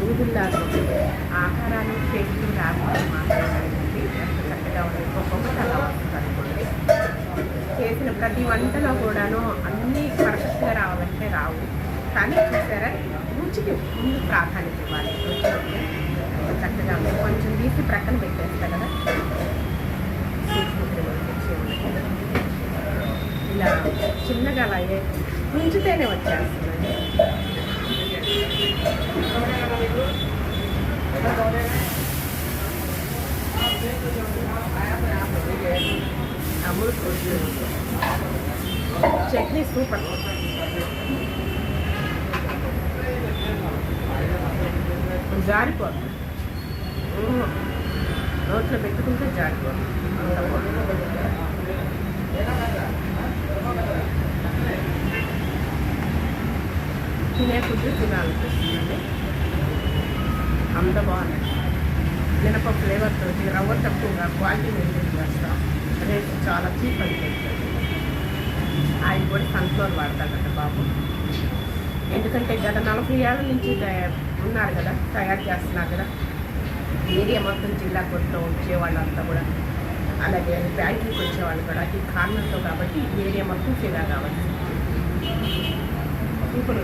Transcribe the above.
దూదుల్లాగా ఆహారాలు టేస్ట్లు రాకుండా మాత్రమేనండి చక్కగా ఉంది ఒక్కొక్కటి అలా వస్తుంది అనుకోండి. చేసిన ప్రతి వంటలో కూడాను అన్నీ పర్ఫెక్ట్గా రావాలంటే రావు. కానీ చూసారా రుచికి ముందు ప్రాధాన్యత ఇవ్వాలి. రుచి చక్కగా ఉంది. కొంచెం తీసి ప్రక్కన పెట్టేస్తా కదా. ఇలా చిన్నగా అలాగే ఉంచితేనే వచ్చేస్తుంది. చట్నీ సూపర్ జారిపోతుంది ఊహ్. నోట్లో పెట్టుకుంటే జారిపోతుంది అంత బాగుంది. తినే ఫుడ్ తినాలనిపిస్తుందండి అంత బాగుంది మినప ఫ్లేవర్ తోటి రవ్వ తక్కువగా క్వాలిటీ మెయింటైన్ చేస్తాం. రేట్ చాలా చీప్ అనిపిస్తుంది ఆయన కూడా సన్ఫ్లవర్ వాడతాడట బాబు. ఎందుకంటే గత నలభై ఏళ్ళ నుంచి ఉన్నారు కదా తయారు చేస్తున్నారు కదా. ఏరియా మొత్తం జిల్లా కొట్టడం వచ్చేవాళ్ళంతా కూడా. అలాగే బ్యాంకింగ్కి వచ్చేవాళ్ళు కూడా ఈ కారణంతో కాబట్టి ఏరియా మొత్తం జిల్లా కావాలి ఇప్పుడు